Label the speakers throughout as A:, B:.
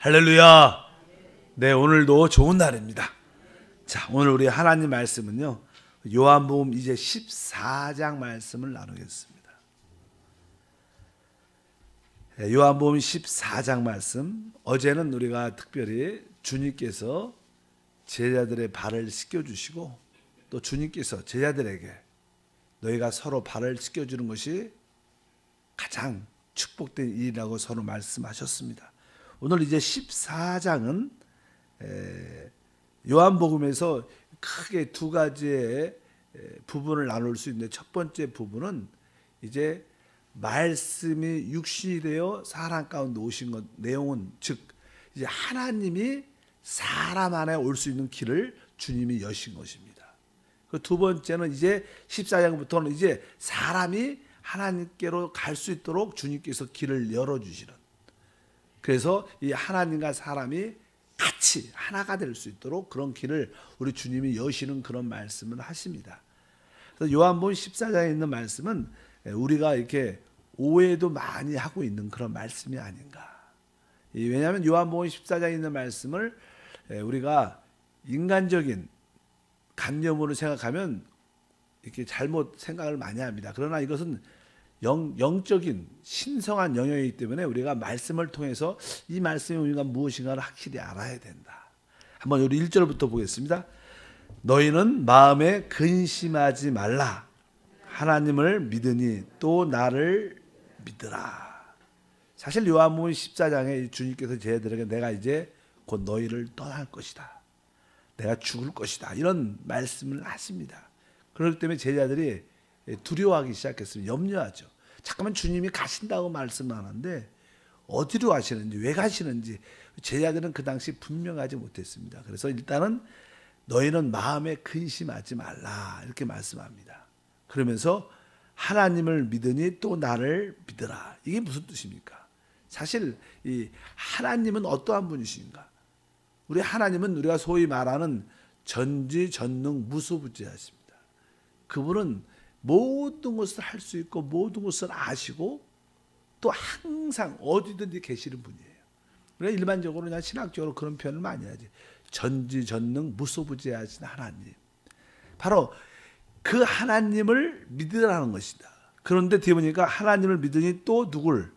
A: 할렐루야. 네, 오늘도 좋은 날입니다. 자, 오늘 우리 하나님 말씀은요. 요한복음 이제 14장 말씀을 나누겠습니다. 네, 요한복음 14장 말씀. 어제는 우리가 특별히 주님께서 제자들의 발을 씻겨 주시고 또 주님께서 제자들에게 너희가 서로 발을 씻겨 주는 것이 가장 축복된 일이라고 서로 말씀하셨습니다. 오늘 이제 14장은 요한복음에서 크게 두 가지의 부분을 나눌 수 있는데 첫 번째 부분은 이제 말씀이 육신이 되어 사람 가운데 오신 것 내용은 즉 이제 하나님이 사람 안에 올 수 있는 길을 주님이 여신 것입니다. 그 두 번째는 이제 14장부터는 이제 사람이 하나님께로 갈 수 있도록 주님께서 길을 열어 주시는 그래서 이 하나님과 사람이 같이 하나가 될 수 있도록 그런 길을 우리 주님이 여시는 그런 말씀을 하십니다. 그래서 요한복음 14장에 있는 말씀은 우리가 이렇게 오해도 많이 하고 있는 그런 말씀이 아닌가. 왜냐하면 요한복음 14장에 있는 말씀을 우리가 인간적인 관념으로 생각하면 이렇게 잘못 생각을 많이 합니다. 그러나 이것은 영, 영적인 신성한 영역이기 때문에 우리가 말씀을 통해서 이 말씀의 의미가 무엇인가를 확실히 알아야 된다. 한번 우리 1절부터 보겠습니다. 너희는 마음에 근심하지 말라. 하나님을 믿으니 또 나를 믿으라. 사실 요한복음 14장에 주님께서 제자들에게 내가 이제 곧 너희를 떠날 것이다. 내가 죽을 것이다. 이런 말씀을 하십니다. 그렇기 때문에 제자들이 두려워하기 시작했습니다. 염려하죠. 잠깐만 주님이 가신다고 말씀하는데 어디로 가시는지 왜 가시는지 제자들은 그 당시 분명하지 못했습니다. 그래서 일단은 너희는 마음에 근심하지 말라 이렇게 말씀합니다. 그러면서 하나님을 믿으니 또 나를 믿으라. 이게 무슨 뜻입니까? 사실 이 하나님은 어떠한 분이신가? 우리 하나님은 우리가 소위 말하는 전지전능 무소부지하십니다. 그분은 모든 것을 할 수 있고 모든 것을 아시고 또 항상 어디든지 계시는 분이에요. 우리가 일반적으로 그냥 신학적으로 그런 표현을 많이 하지. 전지전능 무소부지하신 하나님. 바로 그 하나님을 믿으라는 것이다. 그런데 뒤에 보니까 하나님을 믿으니 또 누굴?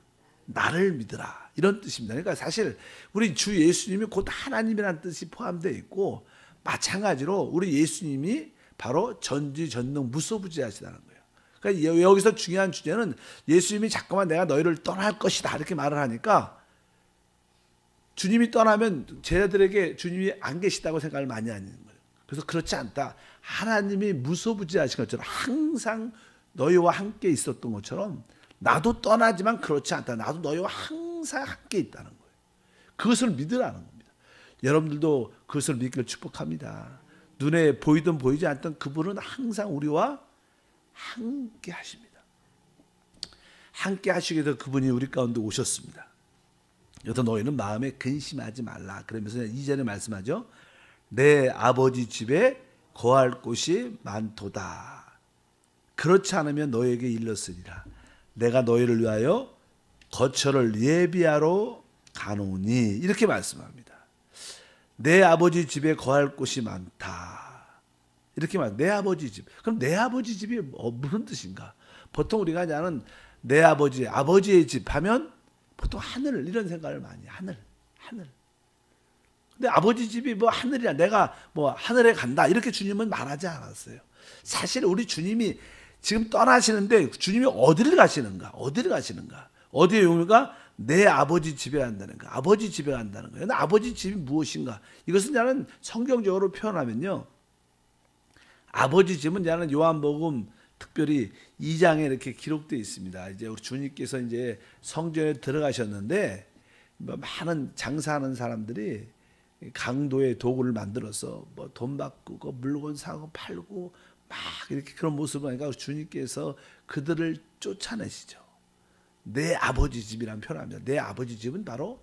A: 나를 믿으라. 이런 뜻입니다. 그러니까 사실 우리 주 예수님이 곧 하나님이라는 뜻이 포함되어 있고 마찬가지로 우리 예수님이 바로 전지전능 무소부지하시다는 거예요. 그러니까 여기서 중요한 주제는 예수님이 잠깐만 내가 너희를 떠날 것이다 이렇게 말을 하니까 주님이 떠나면 제자들에게 주님이 안 계시다고 생각을 많이 하는 거예요. 그래서 그렇지 않다. 하나님이 무소부지하신 것처럼 항상 너희와 함께 있었던 것처럼 나도 떠나지만 그렇지 않다. 나도 너희와 항상 함께 있다는 거예요. 그것을 믿으라는 겁니다. 여러분들도 그것을 믿기를 축복합니다. 눈에 보이든 보이지 않던 그분은 항상 우리와 함께 하십니다. 함께 하시게 돼 그분이 우리 가운데 오셨습니다. 여튼 너희는 마음에 근심하지 말라. 그러면서 이전에 말씀하죠. 내 아버지 집에 거할 곳이 많도다. 그렇지 않으면 너에게 일렀으리라. 내가 너희를 위하여 거처를 예비하러 가노니 이렇게 말씀합니다. 내 아버지 집에 거할 곳이 많다. 이렇게 말. 내 아버지 집. 그럼 내 아버지 집이 뭐 무슨 뜻인가? 보통 우리가 하는 내 아버지, 아버지의 집 하면 보통 하늘 이런 생각을 많이 하늘, 하늘. 근데 아버지 집이 뭐 하늘이야. 내가 뭐 하늘에 간다. 이렇게 주님은 말하지 않았어요. 사실 우리 주님이 지금 떠나시는데 주님이 어디를 가시는가? 어디를 가시는가? 어디에 용가? 내 아버지 집에 간다는 거. 아버지 집에 간다는 거예요. 아버지 집이 무엇인가? 이것은 나는 성경적으로 표현하면요. 아버지 집은 나는 요한복음 특별히 2장에 이렇게 기록되어 있습니다. 이제 우리 주님께서 이제 성전에 들어가셨는데 뭐 많은 장사하는 사람들이 강도의 도구를 만들어서 뭐돈 바꾸고 물건 사고 팔고 막 이렇게 그런 모습을 하니까 주님께서 그들을 쫓아내시죠. 내 아버지 집이란 표현합니다. 내 아버지 집은 바로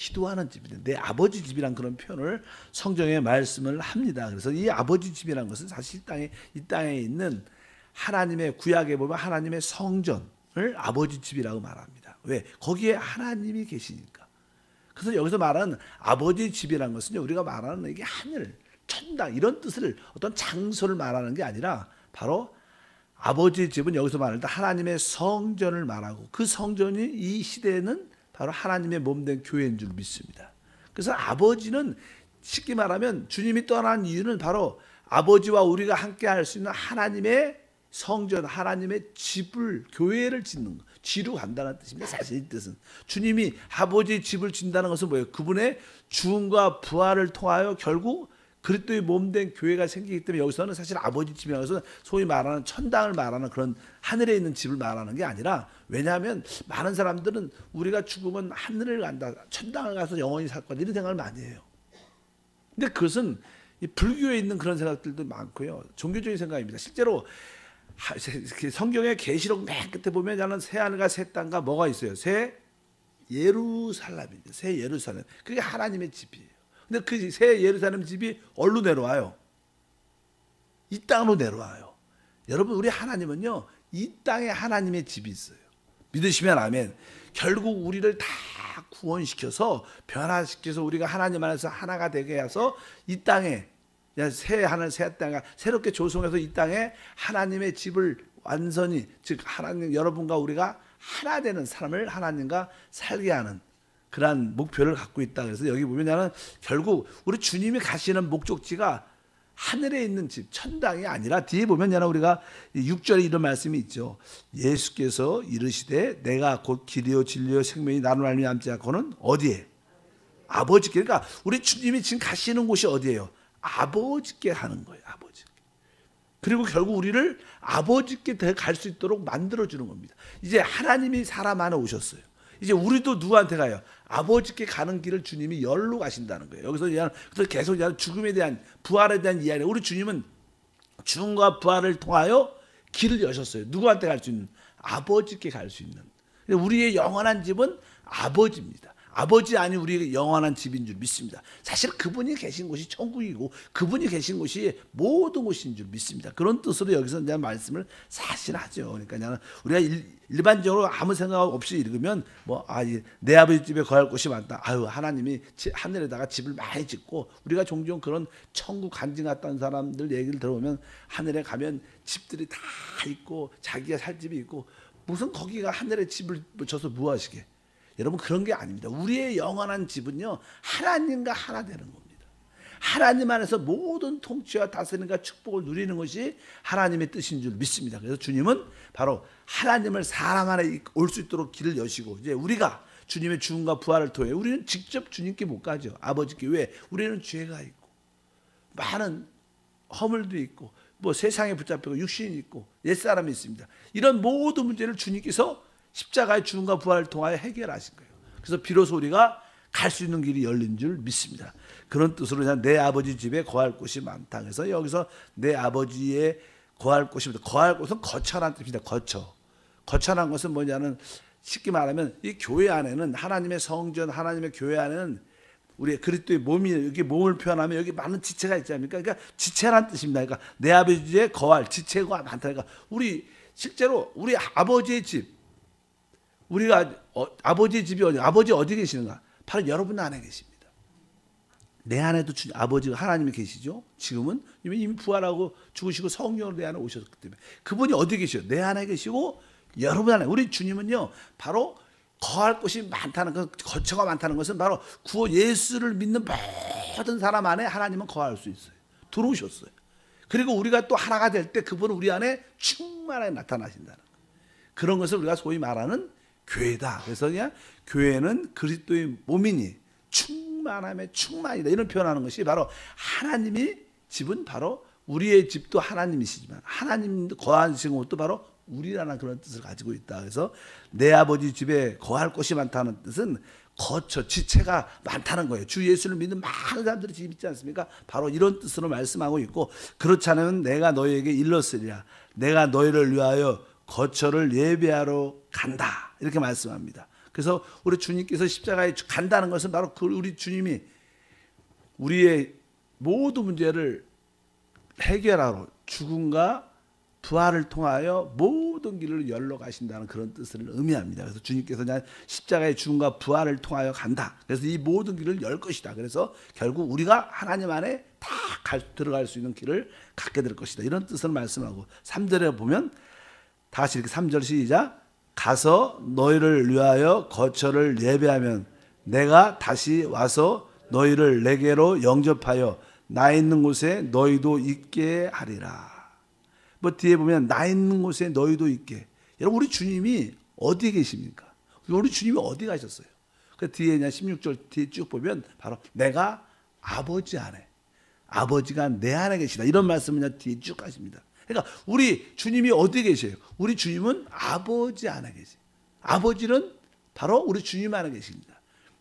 A: 기도하는 집이다. 내 아버지 집이란 그런 표현을 성경에 말씀을 합니다. 그래서 이 아버지 집이란 것은 사실 땅에 이 땅에 있는 하나님의 구약에 보면 하나님의 성전을 아버지 집이라고 말합니다. 왜? 거기에 하나님이 계시니까. 그래서 여기서 말하는 아버지 집이라는 것은요, 우리가 말하는 이게 하늘, 천당 이런 뜻을 어떤 장소를 말하는 게 아니라 바로 아버지 집은 여기서 말할 때 하나님의 성전을 말하고 그 성전이 이 시대에는 바로 하나님의 몸된 교회인 줄 믿습니다. 그래서 아버지는 쉽게 말하면 주님이 떠난 이유는 바로 아버지와 우리가 함께 할 수 있는 하나님의 성전, 하나님의 집을, 교회를 짓는 거. 지루 간다는 뜻입니다. 사실 이 뜻은. 주님이 아버지의 집을 짓는다는 것은 뭐예요? 그분의 죽음과 부활을 통하여 결국 그리스도의 몸된 교회가 생기기 때문에 여기서는 사실 아버지 집이라는 것은 소위 말하는 천당을 말하는 그런 하늘에 있는 집을 말하는 게 아니라 왜냐하면 많은 사람들은 우리가 죽으면 하늘을 간다, 천당을 가서 영원히 살 거다 이런 생각을 많이 해요. 근데 그것은 불교에 있는 그런 생각들도 많고요. 종교적인 생각입니다. 실제로 성경의 계시록 맨 끝에 보면 나는 새 하늘과 새 땅과 뭐가 있어요? 새 예루살렘이죠. 새 예루살렘. 그게 하나님의 집이에요. 근데 그 새 예루살렘 집이 어디로 내려와요? 이 땅으로 내려와요. 여러분 우리 하나님은요. 이 땅에 하나님의 집이 있어요. 믿으시면 아멘. 결국 우리를 다 구원시켜서 변화시켜서 우리가 하나님 안에서 하나가 되게 해서 이 땅에 새 하늘 새 땅가 새롭게 조성해서 이 땅에 하나님의 집을 완전히 즉 하나님 여러분과 우리가 하나 되는 사람을 하나님과 살게 하는 그러한 목표를 갖고 있다. 그래서 여기 보면 나는 결국 우리 주님이 가시는 목적지가 하늘에 있는 집, 천당이 아니라 뒤에 보면 야 우리가 6절에 이런 말씀이 있죠. 예수께서 이르시되 내가 곧 길이요 진리요 생명이 나를 말미암지 않고는 어디에? 아버지께. 그러니까 우리 주님이 지금 가시는 곳이 어디예요? 아버지께 하는 거예요. 아버지. 그리고 결국 우리를 아버지께 갈 수 있도록 만들어 주는 겁니다. 이제 하나님이 사람 안에 오셨어요. 이제 우리도 누구한테 가요? 아버지께 가는 길을 주님이 열로 가신다는 거예요. 여기서 그래서 계속 죽음에 대한 부활에 대한 이야기. 우리 주님은 죽음과 부활을 통하여 길을 여셨어요. 누구한테 갈 수 있는? 아버지께 갈 수 있는. 우리의 영원한 집은 아버지입니다. 아버지 아니 우리 영원한 집인 줄 믿습니다. 사실 그분이 계신 곳이 천국이고 그분이 계신 곳이 모든 곳인 줄 믿습니다. 그런 뜻으로 여기서 이제 말씀을 사실 하죠. 그러니까 나는 우리가 일, 반적으로 아무 생각 없이 읽으면 뭐아내 아버지 집에 거할 곳이 많다. 아유 하나님이 하늘에다가 집을 많이 짓고 우리가 종종 그런 천국 간증 갔던 사람들 얘기를 들어보면 하늘에 가면 집들이 다 있고 자기가 살 집이 있고 무슨 거기가 하늘에 집을 져서 무엇이게 여러분 그런 게 아닙니다. 우리의 영원한 집은요 하나님과 하나 되는 겁니다. 하나님 안에서 모든 통치와 다스림과 축복을 누리는 것이 하나님의 뜻인 줄 믿습니다. 그래서 주님은 바로 하나님을 사람 안에 올 수 있도록 길을 여시고 이제 우리가 주님의 죽음과 부활을 통해 우리는 직접 주님께 못 가죠. 아버지께 왜? 우리는 죄가 있고 많은 허물도 있고 뭐 세상에 붙잡히고 육신이 있고 옛사람이 있습니다. 이런 모든 문제를 주님께서 십자가의 죽음과 부활을 통하여 해결하신 거예요. 그래서 비로소 우리가 갈 수 있는 길이 열린 줄 믿습니다. 그런 뜻으로 내 아버지 집에 거할 곳이 많다. 그래서 여기서 내 아버지의 거할 곳입니다. 거할 곳은 거처란 뜻입니다. 거처. 거처란 것은 뭐냐면 쉽게 말하면 이 교회 안에는 하나님의 성전, 하나님의 교회 안에는 우리 그리스도의 몸이 여기 몸을 표현하면 여기 많은 지체가 있지 않습니까? 그러니까 지체란 뜻입니다. 그러니까 내 아버지의 거할 지체가 많다. 그러니까 우리 실제로 우리 아버지의 집 우리가 어, 아버지 집이 어디, 아버지 어디 계시는가? 바로 여러분 안에 계십니다. 내 안에도 주, 아버지가 하나님이 계시죠. 지금은 이미, 부활하고 죽으시고 성령으로 내 안에 오셨기 때문에 그분이 어디 계셔? 내 안에 계시고 여러분 안에 우리 주님은요 바로 거할 곳이 많다는 것, 거처가 많다는 것은 바로 구원 예수를 믿는 모든 사람 안에 하나님은 거할 수 있어요. 들어오셨어요. 그리고 우리가 또 하나가 될 때 그분은 우리 안에 충만하게 나타나신다는 그런 것을 우리가 소위 말하는 교회다. 그래서 그냥 교회는 그리스도의 몸이니 충만함의 충만이다. 이런 표현하는 것이 바로 하나님이 집은 바로 우리의 집도 하나님이시지만 하나님 거하시는 곳도 바로 우리라는 그런 뜻을 가지고 있다. 그래서 내 아버지 집에 거할 곳이 많다는 뜻은 거처, 지체가 많다는 거예요. 주 예수를 믿는 많은 사람들이 지금 있지 않습니까? 바로 이런 뜻으로 말씀하고 있고 그렇지 않으면 내가 너희에게 일렀으리라. 내가 너희를 위하여 거처를 예배하러 간다. 이렇게 말씀합니다. 그래서 우리 주님께서 십자가에 간다는 것은 바로 그 우리 주님이 우리의 모든 문제를 해결하러 죽음과 부활을 통하여 모든 길을 열러 가신다는 그런 뜻을 의미합니다. 그래서 주님께서 그냥 십자가의 죽음과 부활을 통하여 간다. 그래서 이 모든 길을 열 것이다. 그래서 결국 우리가 하나님 안에 다 갈, 들어갈 수 있는 길을 갖게 될 것이다. 이런 뜻을 말씀하고 3절에 보면 다시 이렇게 3절 시작 가서 너희를 위하여 거처를 예배하면 내가 다시 와서 너희를 내게로 영접하여 나 있는 곳에 너희도 있게 하리라. 뭐 뒤에 보면 나 있는 곳에 너희도 있게. 여러분 우리 주님이 어디에 계십니까? 우리 주님이 어디 가셨어요? 그 뒤에 그냥 16절 뒤에 쭉 보면 바로 내가 아버지 안에 아버지가 내 안에 계시다. 이런 말씀을 그냥 뒤에 쭉 하십니다. 그러니까 우리 주님이 어디 계세요? 우리 주님은 아버지 안에 계세요. 아버지는 바로 우리 주님 안에 계십니다.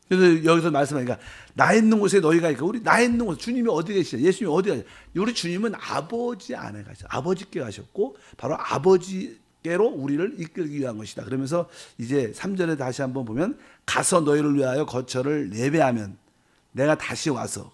A: 그래서 여기서 말씀하니까 나 있는 곳에 너희가 있고 우리 나 있는 곳 주님이 어디 계시냐? 예수님이 어디 가시 우리 주님은 아버지 안에 가셔. 아버지께 가셨고 바로 아버지께로 우리를 이끌기 위한 것이다. 그러면서 이제 3절에 다시 한번 보면 가서 너희를 위하여 거처를 예배하면 내가 다시 와서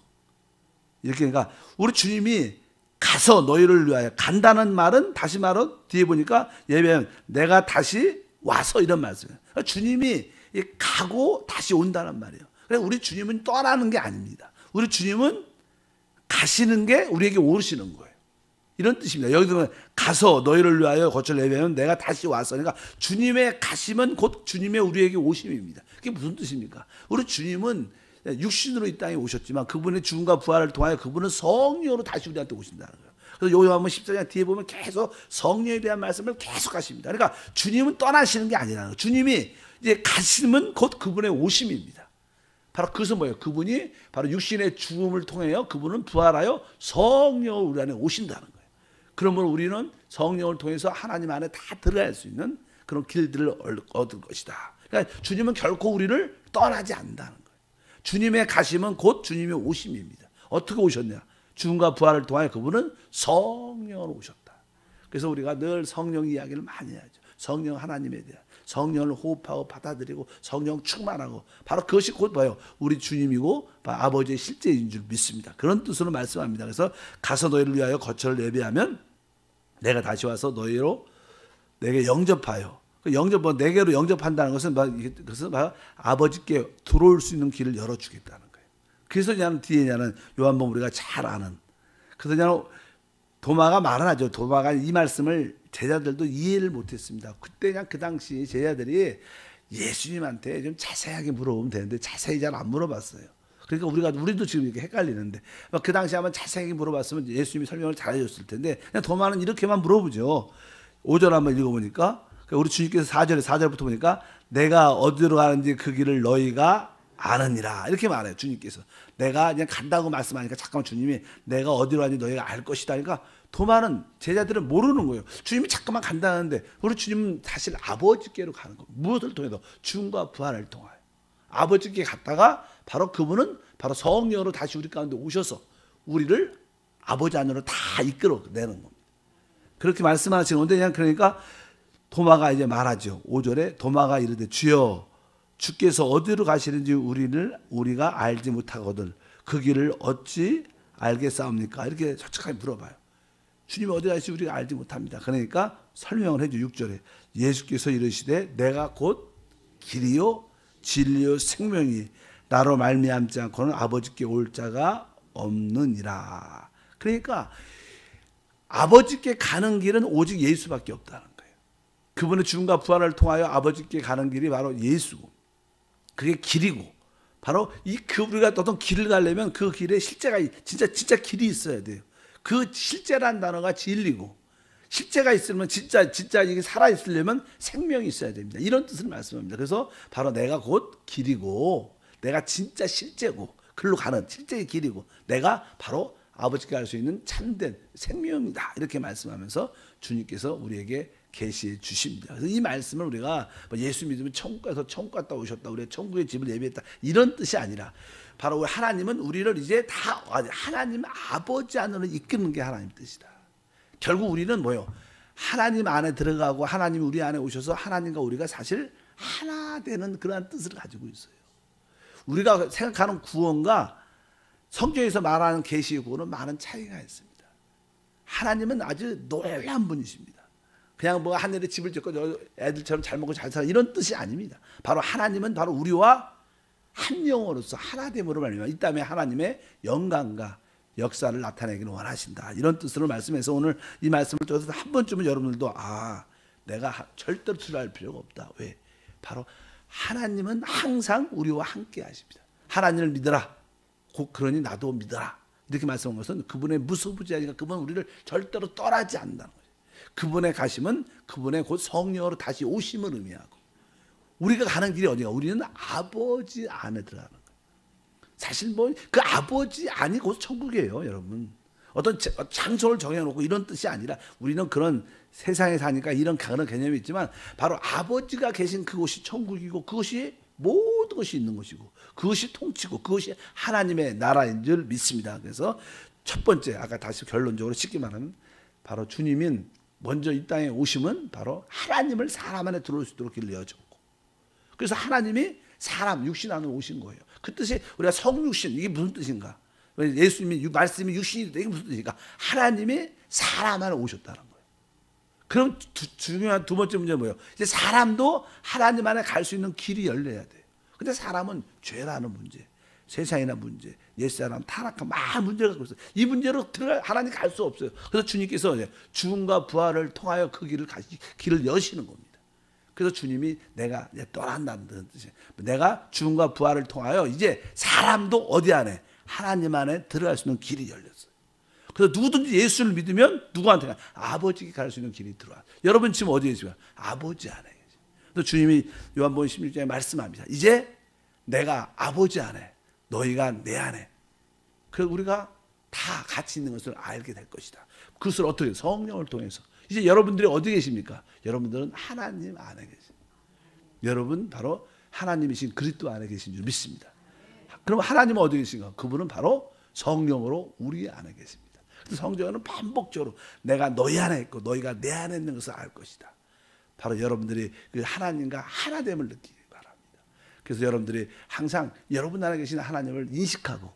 A: 이렇게 그러니까 우리 주님이 가서 너희를 위하여 간다는 말은 다시 말은 뒤에 보니까 예배하면 내가 다시 와서 이런 말씀이에요. 그러니까 주님이 가고 다시 온다는 말이에요. 그래서 우리 주님은 떠나는 게 아닙니다. 우리 주님은 가시는 게 우리에게 오르시는 거예요. 이런 뜻입니다. 여기서 가서 너희를 위하여 거처를 예배하면 내가 다시 와서 그러니까 주님의 가심은 곧 주님의 우리에게 오심입니다. 그게 무슨 뜻입니까? 우리 주님은 육신으로 이 땅에 오셨지만 그분의 죽음과 부활을 통하여 그분은 성령으로 다시 우리한테 오신다는 거예요. 그래서 요한복음 14장 뒤에 보면 계속 성령에 대한 말씀을 계속 하십니다. 그러니까 주님은 떠나시는 게 아니라는 거예요. 주님이 이제 가심은 곧 그분의 오심입니다. 바로 그것은 뭐예요? 그분이 바로 육신의 죽음을 통하여 그분은 부활하여 성령을 우리 안에 오신다는 거예요. 그러므로 우리는 성령을 통해서 하나님 안에 다 들어갈 수 있는 그런 길들을 얻을 것이다. 그러니까 주님은 결코 우리를 떠나지 않는다는 거예요. 주님의 가심은 곧 주님의 오심입니다. 어떻게 오셨냐? 죽음과 부활을 통하여 그분은 성령으로 오셨다. 그래서 우리가 늘 성령 이야기를 많이 하죠. 성령 하나님에 대한 성령을 호흡하고 받아들이고 성령 충만하고 바로 그것이 곧 뭐예요? 우리 주님이고 아버지의 실제인 줄 믿습니다. 그런 뜻으로 말씀합니다. 그래서 가서 너희를 위하여 거처를 예배하면 내가 다시 와서 너희로 내게 영접하여 그 영접 뭐 내게로 영접한다는 것은 그것은 막 아버지께 들어올 수 있는 길을 열어 주겠다는 거예요. 그래서 그냥 뒤에냐는 요한복음 우리가 잘 아는 그래서 그냥 도마가 말하죠. 도마가 이 말씀을 제자들도 이해를 못했습니다. 그때 그냥 그 당시 제자들이 예수님한테 좀 자세하게 물어보면 되는데 자세히 잘 안 물어봤어요. 그러니까 우리가 우리도 지금 이렇게 헷갈리는데 그 당시 한번 자세하게 물어봤으면 예수님이 설명을 잘해줬을 텐데 그냥 도마는 이렇게만 물어보죠. 5절 한번 읽어보니까 우리 주님께서 4절에 4절부터 보니까 내가 어디로 가는지 그 길을 너희가 아느니라. 이렇게 말해요 주님께서. 내가 그냥 간다고 말씀하니까 잠깐만 주님이 내가 어디로 가는지 너희가 알 것이다 그러니까 도마는 제자들은 모르는 거예요. 주님이 잠깐만 간다는데 우리 주님은 사실 아버지께로 가는 거예요. 무엇을 통해서 죽음과 부활을 통하여. 아버지께 갔다가 바로 그분은 바로 성령으로 다시 우리 가운데 오셔서 우리를 아버지 안으로 다 이끌어내는 겁니다. 그렇게 말씀하시는 데 그냥 그러니까 도마가 이제 말하죠 5절에 도마가 이르되 주여 주께서 어디로 가시는지 우리를 우리가 알지 못하거든 그 길을 어찌 알겠사옵니까? 이렇게 솔직하게 물어봐요. 주님이 어디 가실지 우리가 알지 못합니다. 그러니까 설명을 해줘 6절에 예수께서 이르시되 내가 곧 길이요 진리요 생명이 나로 말미암지 않고는 아버지께 올 자가 없느니라. 그러니까 아버지께 가는 길은 오직 예수밖에 거예요. 그분의 죽음과 부활을 통하여 아버지께 가는 길이 바로 예수고 그게 길이고 바로 이 그 우리가 어떤 길을 가려면 그 길에 실제가 진짜 진짜 길이 있어야 돼요. 그 실제란 단어가 진리고 실제가 있으면 진짜 진짜 이게 살아 있으려면 생명이 있어야 됩니다. 이런 뜻을 말씀합니다. 그래서 바로 내가 곧 길이고 내가 진짜 실제고 글로 가는 실제의 길이고 내가 바로 아버지께 갈 수 있는 참된 생명이다. 이렇게 말씀하면서 주님께서 우리에게 계시해 주십니다. 그래서 이 말씀을 우리가 뭐 예수 믿으면 천국 가서 천국 갔다 오셨다. 우리가 천국의 집을 예비했다. 이런 뜻이 아니라 바로 하나님은 우리를 이제 다 하나님 아버지 안으로 이끄는 게 하나님 뜻이다. 결국 우리는 뭐요? 하나님 안에 들어가고 하나님 우리 안에 오셔서 하나님과 우리가 사실 하나 되는 그러한 뜻을 가지고 있어요. 우리가 생각하는 구원과 성경에서 말하는 계시의 구원은 많은 차이가 있습니다. 하나님은 아주 놀란 분이십니다. 그냥 뭐 하늘에 집을 짓고 저 애들처럼 잘 먹고 잘 살아 이런 뜻이 아닙니다. 바로 하나님은 바로 우리와 한 영으로서 하나됨으로 말미암아 이 땅에 하나님의 영광과 역사를 나타내기를 원하신다. 이런 뜻으로 말씀해서 오늘 이 말씀을 통해서 한 번쯤은 여러분들도 아 내가 하- 절대로 두려워할 필요가 없다. 왜? 바로 하나님은 항상 우리와 함께 하십니다. 하나님을 믿어라. 곧 그러니 나도 믿어라. 이렇게 말씀한 것은 그분의 무소부지하니까 그분은 우리를 절대로 떠나지 않는다는 거예요. 그분의 가심은 그분의 곧 성령으로 다시 오심을 의미하고 우리가 가는 길이 어디가? 우리는 아버지 안에 들어가는 거예요. 사실 뭐 그 아버지 안이 곧 천국이에요, 여러분. 어떤 자- 장소를 정해놓고 이런 뜻이 아니라 우리는 그런 세상에 사니까 이런 그런 개념이 있지만 바로 아버지가 계신 그곳이 천국이고 그것이 모든 것이 있는 것이고 그것이 통치고 그것이 하나님의 나라인 줄 믿습니다. 그래서 첫 번째 아까 다시 결론적으로 쉽게 말하면 바로 주님인 먼저 이 땅에 오심은 바로 하나님을 사람 안에 들어올 수 있도록 길을 여줬고 그래서 하나님이 사람 육신 안으로 오신 거예요. 그 뜻이 우리가 성육신 이게 무슨 뜻인가? 왜 예수님이 육- 말씀이 육신이 이게 무슨 뜻인가? 하나님이 사람 안에 오셨다는 거예요. 그럼 두- 중요한 두 번째 문제는 뭐예요? 이제 사람도 하나님 안에 갈 수 있는 길이 열려야 돼요. 근데 사람은 죄라는 문제, 세상이나 문제, 옛사람 타락한 많은 문제를 갖고 있어요. 이 문제로 들어가 하나님 갈 수 없어요. 그래서 주님께서 죽음과 부활을 통하여 그 길을 가시 길을 여시는 겁니다. 그래서 주님이 내가 이제 떠난다는 뜻이에요. 내가 죽음과 부활을 통하여 이제 사람도 어디 안에 하나님 안에 들어갈 수 있는 길이 열렸어요. 그래서 누구든지 예수를 믿으면 누구한테 가? 아버지께 갈 수 있는 길이 들어와. 여러분 지금 어디에 계시요 아버지 안에. 그래서 주님이 요한복음 16장에 말씀합니다. 이제 내가 아버지 안에 너희가 내 안에 그래서 우리가 다 같이 있는 것을 알게 될 것이다. 그것을 어떻게 성령을 통해서 이제 여러분들이 어디 계십니까? 여러분들은 하나님 안에 계십니다. 여러분 바로 하나님이신 그리스도 안에 계신 줄 믿습니다. 그럼 하나님은 어디 계신가? 그분은 바로 성령으로 우리 안에 계십니다. 성경은 반복적으로 내가 너희 안에 있고 너희가 내 안에 있는 것을 알 것이다. 바로 여러분들이 그 하나님과 하나됨을 바랍니다. 그래서 여러분들이 항상 여러분 안에 계신 하나님을 인식하고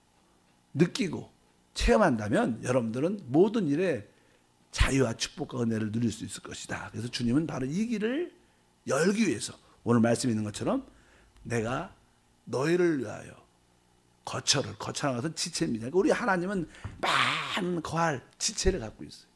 A: 느끼고 체험한다면 여러분들은 모든 일에 자유와 축복과 은혜를 누릴 수 있을 것이다. 그래서 주님은 바로 이 길을 열기 위해서 오늘 말씀 있는 것처럼 내가 너희를 위하여 거처를 거처라는 것은 지체입니다. 그러니까 우리 하나님은 많은 거할 지체를 갖고 있어요.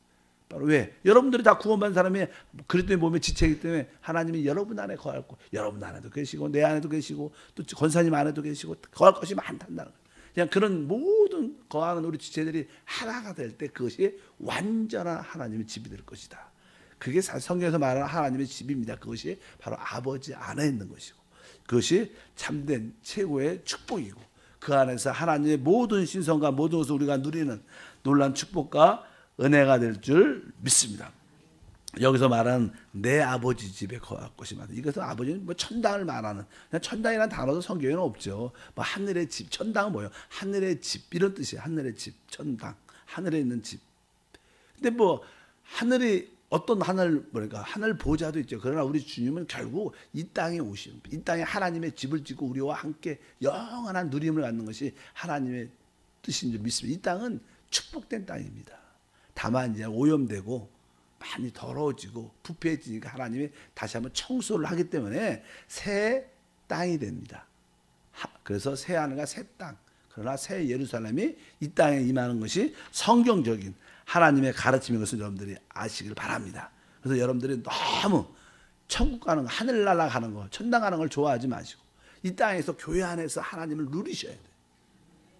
A: 왜? 여러분들이 다 구원받은 사람이 그리스도의 몸의 지체이기 때문에 하나님이 여러분 안에 거하고 여러분 안에도 계시고 내 안에도 계시고 또 권사님 안에도 계시고 거할 것이 많다는 거예요. 그냥 그런 모든 거하는 우리 지체들이 하나가 될 때 그것이 완전한 하나님의 집이 될 것이다. 그게 성경에서 말하는 하나님의 집입니다. 그것이 바로 아버지 안에 있는 것이고 그것이 참된 최고의 축복이고 그 안에서 하나님의 모든 신성과 모든 것을 우리가 누리는 놀란 축복과 은혜가 될 줄 믿습니다. 여기서 말하는 내 아버지 집에 거할 것이 많다. 이것은 아버지는 뭐 천당을 말하는 그냥 천당이라는 단어도 성경에는 없죠. 뭐 하늘의 집, 천당은 뭐예요? 하늘의 집 이런 뜻이에요. 하늘의 집, 천당, 하늘에 있는 집. 근데 뭐 하늘이 어떤 하늘 뭐랄까 하늘 보좌도 있죠. 그러나 우리 주님은 결국 이 땅에 오신 이 땅에 하나님의 집을 짓고 우리와 함께 영원한 누림을 갖는 것이 하나님의 뜻인 줄 믿습니다. 이 땅은 축복된 땅입니다. 다만 이제 오염되고 많이 더러워지고 부패해지니까 하나님이 다시 한번 청소를 하기 때문에 새 땅이 됩니다. 그래서 새 하늘과 새 땅. 그러나 새 예루살렘이 이 땅에 임하는 것이 성경적인 하나님의 가르침인 것을 여러분들이 아시길 바랍니다. 그래서 여러분들이 너무 천국 가는 거, 하늘나라 가는 거, 천당 가는 걸 좋아하지 마시고 이 땅에서 교회 안에서 하나님을 누리셔야 돼요.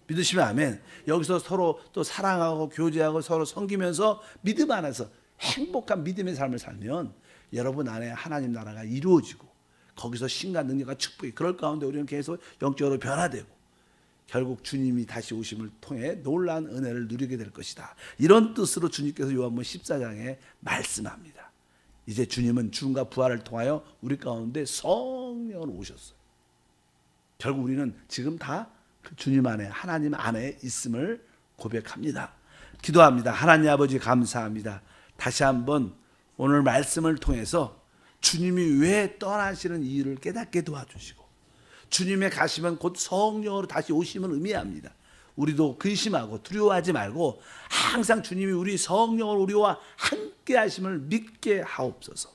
A: 믿으시면 아멘. 여기서 서로 또 사랑하고 교제하고 서로 섬기면서 믿음 안에서 행복한 믿음의 삶을 살면 여러분 안에 하나님 나라가 이루어지고 거기서 신과 능력과 축복이 그럴 가운데 우리는 계속 영적으로 변화되고 결국 주님이 다시 오심을 통해 놀라운 은혜를 누리게 될 것이다. 이런 뜻으로 주님께서 요한복음 14장에 말씀합니다. 이제 주님은 죽음과 부활을 통하여 우리 가운데 성령으로 오셨어요. 결국 우리는 지금 다그 주님 안에 하나님 안에 있음을 고백합니다. 기도합니다. 하나님 아버지 감사합니다. 다시 한번 오늘 말씀을 통해서 주님이 왜 떠나시는 이유를 깨닫게 도와주시고 주님의 가시면 곧 성령으로 다시 오심을 의미합니다. 우리도 근심하고 두려워하지 말고 항상 주님이 우리 성령을 우리와 함께 하심을 믿게 하옵소서.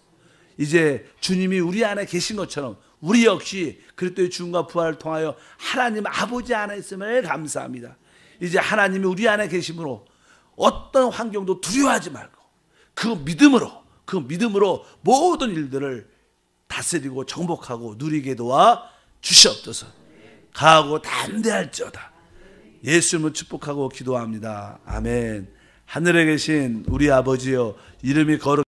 A: 이제 주님이 우리 안에 계신 것처럼 우리 역시 그리스도의 죽음과 부활을 통하여 하나님 아버지 안에 있음을 감사합니다. 이제 하나님이 우리 안에 계심으로 어떤 환경도 두려워하지 말고 그 믿음으로 그 믿음으로 모든 일들을 다스리고 정복하고 누리게 도와 주시옵소서. 가하고 담대할지어다. 예수님을 축복하고 기도합니다. 아멘. 하늘에 계신 우리 아버지여 이름이 거룩